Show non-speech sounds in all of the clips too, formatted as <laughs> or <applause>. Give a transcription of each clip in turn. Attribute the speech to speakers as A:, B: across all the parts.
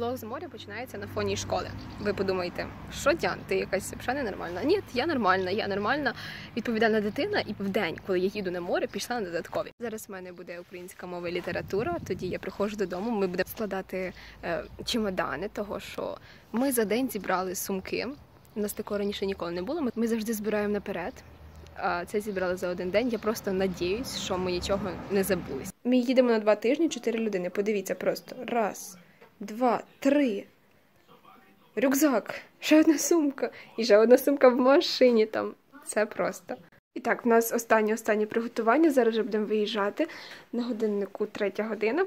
A: Влог з моря починається на фоні школи. Ви подумаєте, що Дян, ти якась взагалі ненормальна? Ні, я нормальна, я нормальна, відповідальна дитина, і в день, коли я їду на море, пішла на додаткові. Зараз в мене буде українська мова і література. Тоді я приходжу додому. Ми будемо складати е, чемодани, того що ми за день зібрали сумки. У нас такого раніше ніколи не було. Ми, завжди збираємо наперед. Це зібрали за один день. Я просто надіюсь, що ми нічого не забулись. Ми їдемо на два тижні, чотири людини. Подивіться просто раз, два, три. Рюкзак, ще одна сумка, і ще одна сумка в машині там. Це просто. І так, в нас останнє останнє приготування. Зараз вже будемо виїжджати на годиннику третя година.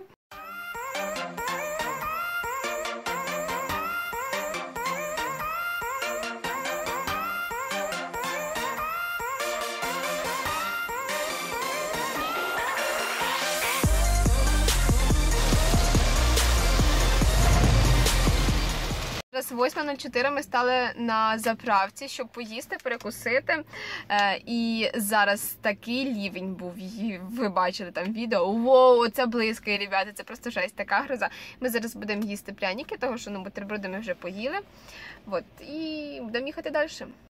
A: Зараз 8.04 ми стали на заправці, щоб поїсти, перекусити. Е, і зараз такий лівень був. і Ви бачили там відео. Воу, це блискає, ребята, це просто жесть, така гроза. Ми зараз будемо їсти пряники, тому що ну, бутерброди ми вже поїли. От, і будемо їхати далі.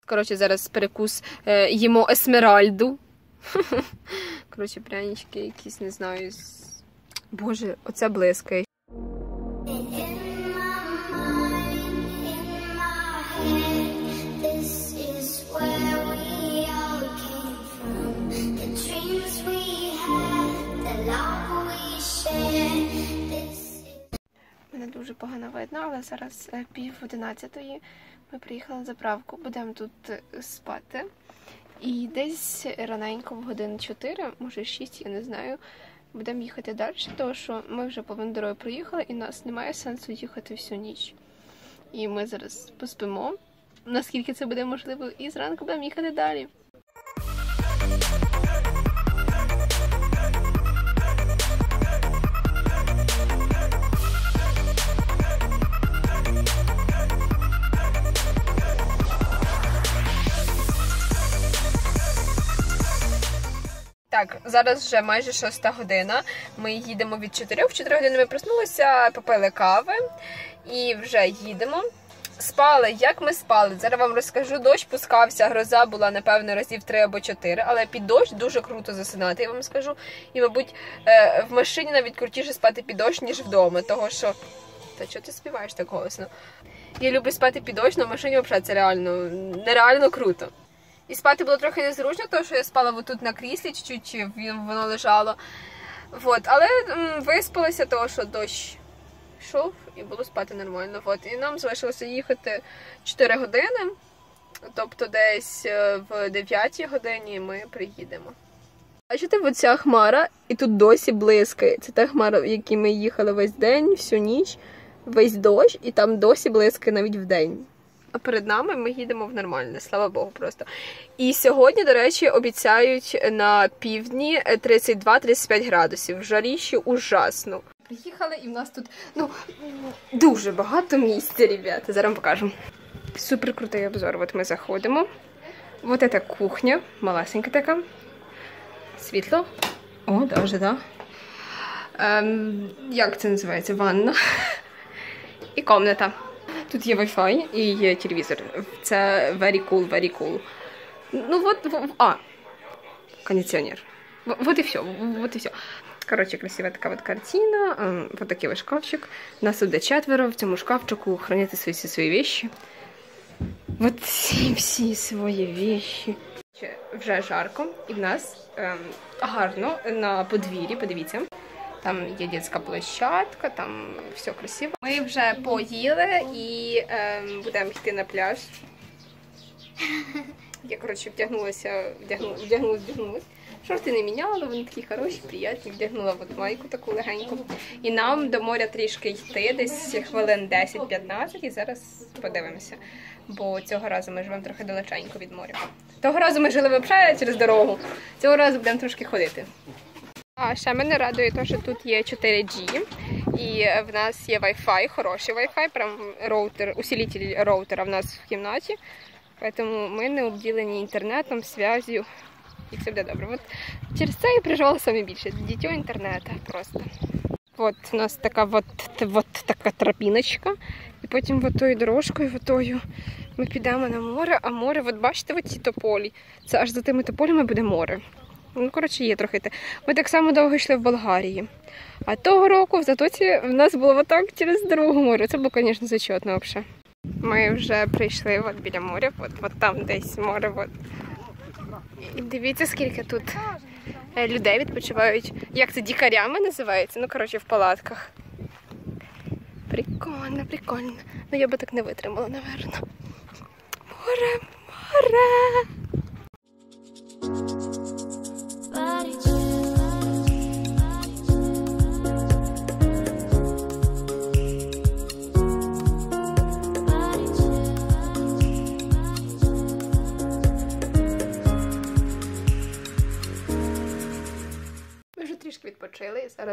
A: Коротше, зараз перекус е, їмо есмеральду. <laughs> Коротше, прянички якісь, не знаю. з- Боже, оце блискає. Погано видно, але зараз е, пів одинадцятої. Ми приїхали на заправку, будемо тут е, спати. І десь раненько в годин 4, може 6, я не знаю. Будемо їхати далі, тому що ми вже половину дороги проїхали, і нас немає сенсу їхати всю ніч. І ми зараз поспимо, наскільки це буде можливо, і зранку будемо їхати далі. Так, зараз вже майже шоста година. Ми їдемо від 4. В 4 години ми проснулися, попили кави і вже їдемо. Спали, як ми спали. Зараз вам розкажу. Дощ пускався, гроза була, напевно, разів 3 або 4, але під дощ дуже круто засинати, я вам скажу. І, мабуть, е, в машині навіть крутіше спати під дощ, ніж вдома, того що. Та чого ти співаєш так голосно? Я люблю спати під дощ, але в машині взагалі це реально нереально круто. І спати було трохи незручно, тому що я спала отут на кріслі, чуть-чуть воно лежало. Вот. Але м, виспалася, того, що дощ йшов і було спати нормально. Вот. І нам залишилося їхати 4 години, тобто десь е, в 9 годині ми приїдемо. Бачите, оця хмара, і тут досі блискає. Це та хмара, в якій ми їхали весь день, всю ніч, весь дощ, і там досі блискає навіть в день. Перед нами ми їдемо в нормальне, слава Богу, просто. І сьогодні, до речі, обіцяють на півдні 32-35 градусів. В жаріші ужасно. Приїхали, і в нас тут ну дуже багато місця, ребята. Зараз вам покажу. Супер крутий обзор. От ми заходимо. Вот эта кухня, малесенька така. Світло. О, даже, да. Ем, як це називається? Ванна. І комната. Тут є Wi-Fi і є телевізор. Це very cool, very cool. Ну вот, а, кондиционер. В- Вот и все, вот и все. Короче, красива така от картина, ем, вот такий ось шкафчик. Нас тут четверо, в цьому шкафчику храняти свої всі свої вещи. Вот всі всі свої вещи. Вже жарко, і в нас ем, гарно на подвір'ї, подивіться. Там є дитяча площадка, там все красиво. Ми вже поїли і ем, будемо йти на пляж. Я, коротше, вдягнулася, вдягнулася, вдягнулася, вдягнулася. Шорти не міняла, вони такі хороші, приятні. Вдягнула от майку таку легеньку. І нам до моря трішки йти, десь хвилин 10-15, і зараз подивимося. Бо цього разу ми живемо трохи далеченько від моря. Того разу ми жили взагалі через дорогу. Цього разу будемо трошки ходити. А ще мене радує те, що тут є 4G, і в нас є Wi-Fi, хороший Wi-Fi, прям роутер, усилитель роутера в нас в кімнаті. Тому ми не обділені інтернетом, зв'язю, і все буде добре. От через це я переживала саме більше. Дітьо інтернету просто. От у нас така от, от така тропіночка. І потім от тою дорожкою, от тою ми підемо на море, а море, от бачите, от ці тополі. Це аж за тими тополями буде море. Ну, коротше, є трохи те. Ми так само довго йшли в Болгарії. А того року в Затоці в нас було отак через дорогу море. Це було, звісно, зачетно взагалі. Ми вже прийшли от біля моря, от, от там десь море. От. І дивіться, скільки тут е, людей відпочивають. Як це дікарями називається? Ну, коротше, в палатках. Прикольно, прикольно. Ну я би так не витримала, напевно. Море, море.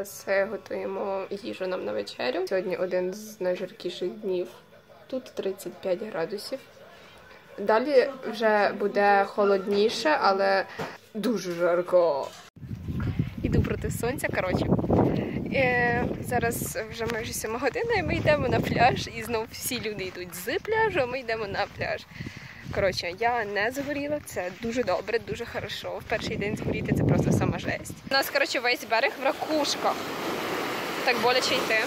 A: Зараз е, готуємо їжу нам на вечерю. Сьогодні один з найжаркіших днів. Тут 35 градусів. Далі вже буде холодніше, але дуже жарко. Іду проти сонця. Коротше, е, зараз вже майже 7 година, і ми йдемо на пляж. І знов всі люди йдуть з пляжу, а ми йдемо на пляж. Коротше, я не згоріла, це дуже добре, дуже хорошо. В перший день згоріти це просто сама жесть. У нас, коротше, весь берег в ракушках. Так боляче йти.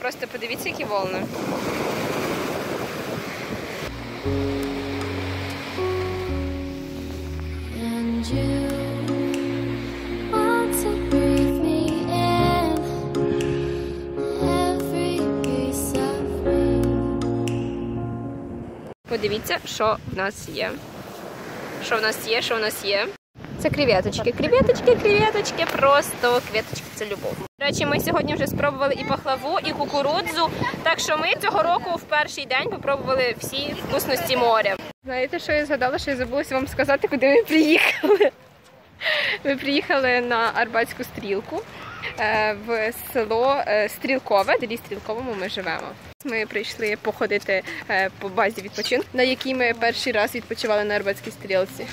A: Просто подивіться, які волни. Подивіться, що в нас є. Що в нас є, що в нас є. Це креветочки. Креветочки, креветочки, просто квіточки це любов. До речі, ми сьогодні вже спробували і пахлаву, і кукурудзу. Так що ми цього року в перший день попробували всі вкусності моря. Знаєте, що я згадала, що я забулася вам сказати, куди ми приїхали. Ми приїхали на Арбатську стрілку е, в село е, Стрілкове, де Стрілковому ми живемо. Ми прийшли походити е, по базі відпочинку, на якій ми перший раз відпочивали на Арбатській стрілці.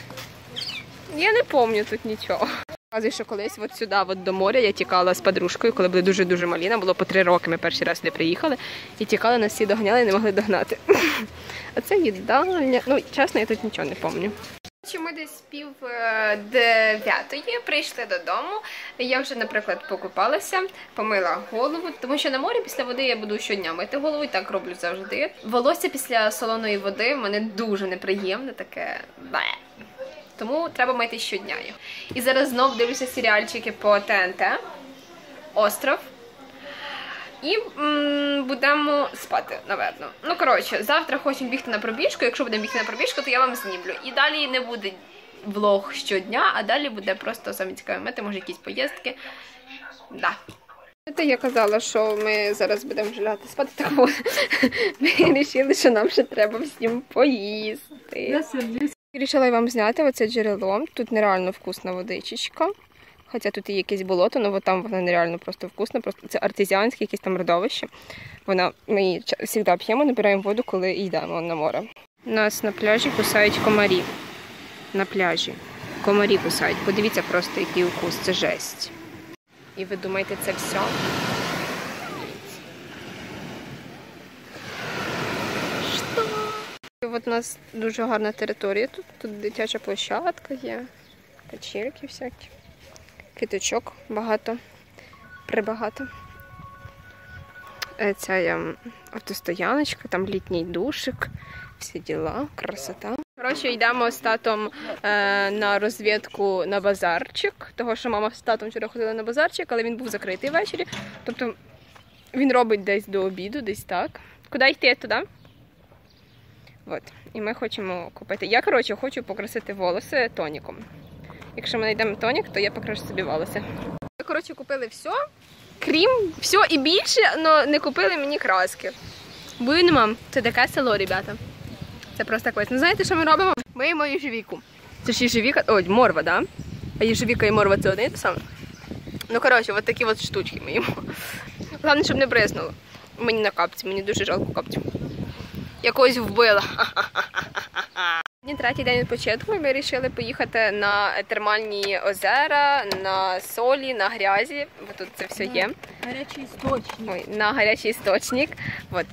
A: Я не пам'ятаю тут нічого. Казую, що колись от сюди, от до моря, я тікала з подружкою, коли були дуже-дуже малі. Нам було по три роки. Ми перший раз сюди приїхали і тікали, нас всі доганяли і не могли догнати. <laughs> А це їдальня. Ну, чесно, я тут нічого не пам'ятаю. Чи ми десь пів е, дев'ятої прийшли додому. Я вже, наприклад, покупалася, помила голову, тому що на морі після води я буду щодня мити голову, і так роблю завжди. Волосся після солоної води в мене дуже неприємне, таке. Тому треба мити щодня. І зараз знов дивлюся серіальчики по ТНТ. Остров. І м, будемо спати, напевно. Ну, коротше, завтра хочемо бігти на пробіжку. Якщо будемо бігти на пробіжку, то я вам знімлю. І далі не буде влог щодня, а далі буде просто самі цікаві мети, може якісь поїздки. Да. Це я казала, що ми зараз будемо вже лягати спати. Так <laughs> ми вирішили, що нам ще треба всім поїсти. Вирішила вам зняти оце джерело. Тут нереально вкусна водичечка. Хоча тут і якесь болото, але там вона нереально просто вкусна. Просто це артезіанське якесь там родовище. Вона ми її завжди п'ємо, набираємо воду, коли йдемо на море. Нас на пляжі кусають комарі. На пляжі. Комарі кусають. Подивіться просто, який укус, це жесть. І ви думаєте, це все? От у нас дуже гарна територія тут. Тут дитяча площадка є, качельки всякі, квіточок багато, прибагато. Е, Ця є автостояночка, там літній душик, всі діла, красота. Коротше, йдемо з татом е, на розвідку на базарчик, того що мама з татом вчора ходила на базарчик, але він був закритий ввечері. Тобто він робить десь до обіду, десь так. Куди йти туди? От. І ми хочемо купити. Я, коротше, хочу покрасити волоси тоніком. Якщо ми знайдемо тонік, то я покрашу собі волоси. Ми, коротше, купили все, крім все і більше, але не купили мені краски. Бо мам, це таке село, ребята. Це просто квест. Ну знаєте, що ми робимо? Ми їмо їжевіку. Це ж їжевіка, ой, морва, да? А їжевіка і морва це одне і те саме. Ну, коротше, от такі от штучки ми їмо. Головне, щоб не бризнуло. Мені на капці, мені дуже жалко капцю. Я когось вбила. <laughs> Сьогодні третій день відпочинку. Ми вирішили поїхати на термальні озера, на солі, на грязі, бо тут це все є.
B: Гарячий істочник.
A: Ой, на гарячий істочник. От.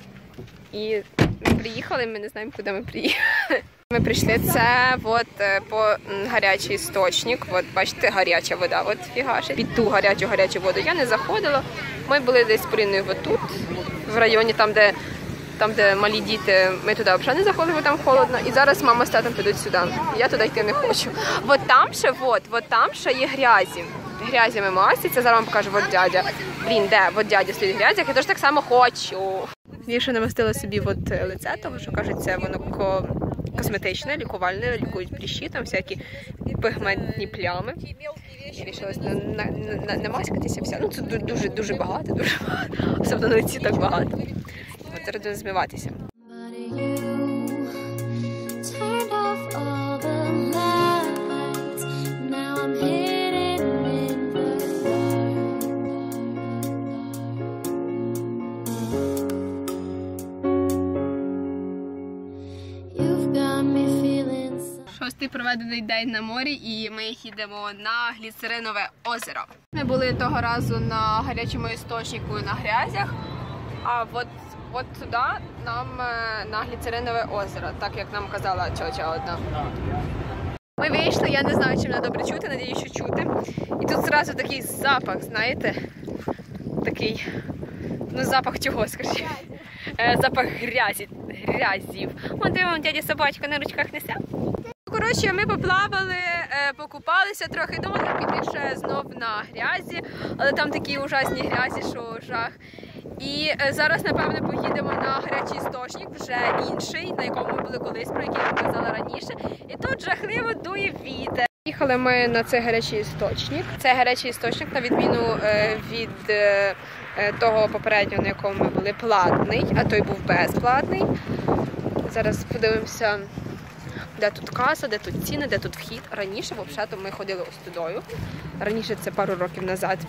A: І ми приїхали, ми не знаємо, куди ми приїхали. Ми прийшли це от, е, по гарячий істочник. От бачите, гаряча вода. От фігашить. Під ту гарячу гарячу воду я не заходила. Ми були десь з Поліною отут, в районі, там, де, там, де малі діти. Ми туди взагалі не заходили, бо там холодно. І зараз мама з татом підуть сюди. Я туди йти не хочу. От там ще, от, от там ще є грязі. Грязями маситься. Зараз вам покажу, от дядя. Блін, де? От дядя стоїть в грязях, я теж так само хочу. Я ще намастила собі от лице, тому що кажуть, це воно ко- косметичне, лікувальне, лікують прищі, там всякі пігментні плями. Я вирішила на, на, на, намаскатися вся. Ну це дуже дуже багато, дуже багато. Особливо на лиці так багато.
C: Feeling so.
A: Шостий проведений день на морі, і ми їдемо на гліцеринове озеро. Ми були того разу на гарячому істочнику на грязях, а от, от туди нам е, на гліцеринове озеро, так як нам казала тьотя одна. Ми вийшли, я не знаю, чи мене добре чути, надіюсь, що чути. І тут зразу такий запах, знаєте, такий, ну запах чого, скажіть? Е, Запах грязі, грязів. Вон вам дядя собачка на ручках несе. Коротше, ми поплавали, е, покупалися трохи, думали піти ще знов на грязі, але там такі ужасні грязі, що жах. І е, зараз, напевно, поїдемо на гарячий істочник, вже інший, на якому ми були колись, про який я казала раніше. І тут жахливо дує вітер. Їхали ми на цей гарячий істочник. Це гарячий істочник, на відміну е, від е, того попереднього, на якому ми були платний, а той був безплатний. Зараз подивимося де тут каса, де тут ціни, де тут вхід. Раніше, взагалі, ми ходили ось тудою. Раніше це пару років назад.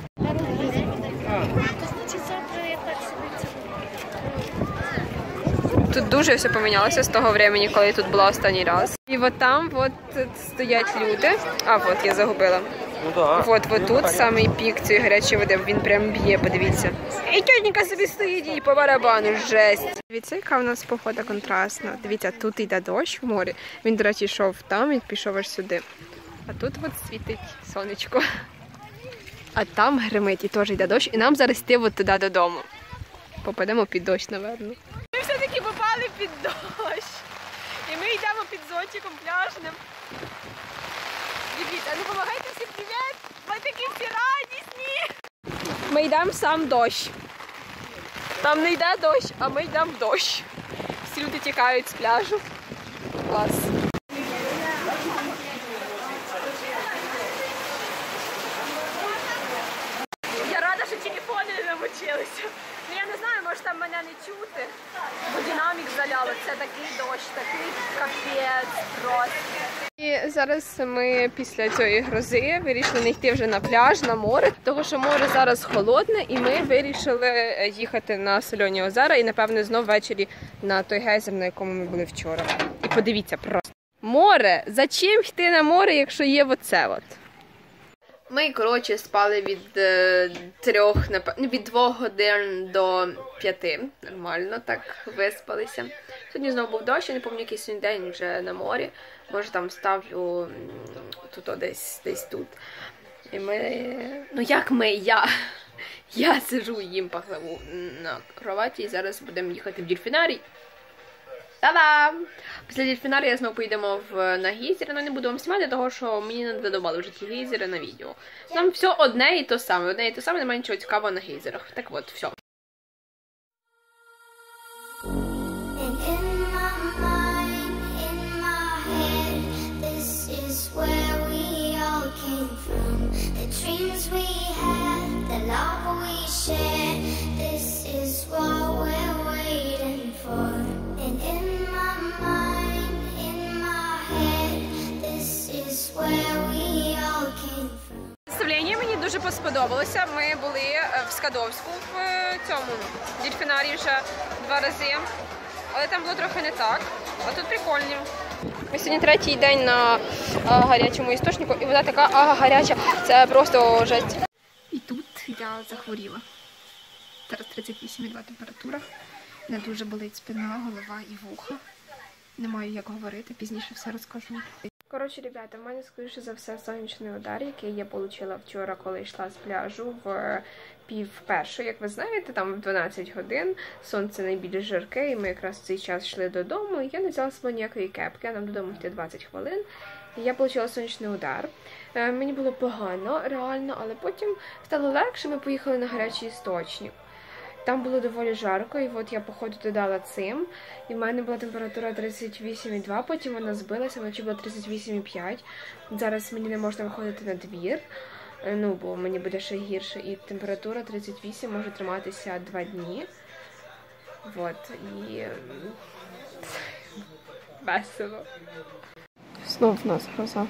A: Тут дуже все помінялося з того времени, коли я тут була останній раз. І от там от стоять люди. А от я загубила.
D: Ну да.
A: От, от тут самий пік цієї гарячої води, він прям б'є, подивіться. І тітенька собі стоїть і по барабану, жесть. Дивіться, яка в нас погода контрастна. Дивіться, тут йде дощ в морі. Він, до речі, йшов там, він пішов аж сюди. А тут от світить сонечко. А там гримить і теж йде дощ, і нам зараз йти от туди додому. Попадемо під дощ, напевно. Ми все-таки попали під дощ. І ми йдемо під зонтиком пляжним. Дивіться, ну помагайте всім привіт! Ми такі всі радісні! Ми йдемо сам дощ. Там не йде дощ, а ми йдемо в дощ. Всі люди тікають з пляжу. Клас. Я рада, що телефони не намочилися. Ну я не знаю, може там мене не чути. Бо динамік заляло. Це такий дощ, такий капець просто. І зараз ми після цієї грози вирішили не йти вже на пляж, на море, тому що море зараз холодне, і ми вирішили е, їхати на сольоні озера і напевно знов ввечері на той гейзер, на якому ми були вчора. І подивіться просто. Море! Зачим йти на море, якщо є оце от? Ми, коротше, спали від е, трьох, ну, від двох годин до п'яти. Нормально так виспалися. Сьогодні знову був дощ, я не пам'ятаю, який сьогодні день вже на морі. Може там ставлю тут, десь, десь тут. І ми. Ну як ми? Я. <laughs> Я сижу їм пахлаву на кроваті і зараз будемо їхати в дільфінарій. Та-дам! Після я знову поїдемо в на гейзери, але не буду вам знімати, тому що мені не додавали вже ті гейзери на відео. Нам все одне і то саме. Одне і то саме, немає нічого цікавого на гейзерах. Так от, все. Сподобалося. Ми були е, в Скадовську в е, цьому дельфінарії вже два рази. Але там було трохи не так. А тут прикольні. Ми сьогодні третій день на гарячому істочнику, і вода така а, гаряча. Це просто жесть. І тут я захворіла. Зараз 38,2 температура. Не дуже болить спина, голова і вуха. Не маю як говорити, пізніше все розкажу. Коротше, ребята, в мене скоріше за все сонячний удар, який я отримала вчора, коли йшла з пляжу в пів першу. Як ви знаєте, там в 12 годин сонце найбільш жарке, і ми якраз в цей час йшли додому. Я не взяла з ніякої кепки, а нам додому йти 20 хвилин. Я отримала сонячний удар. Е, Мені було погано, реально, але потім стало легше. Ми поїхали на гарячий істочник. Там було доволі жарко, і от я походу додала цим. І в мене була температура 38,2, потім вона збилася, вночі була 38,5. Зараз мені не можна виходити на двір, е, ну бо мені буде ще гірше. І температура 38 може триматися 2 дні. От, і <laughs> весело. Знов в нас гроза.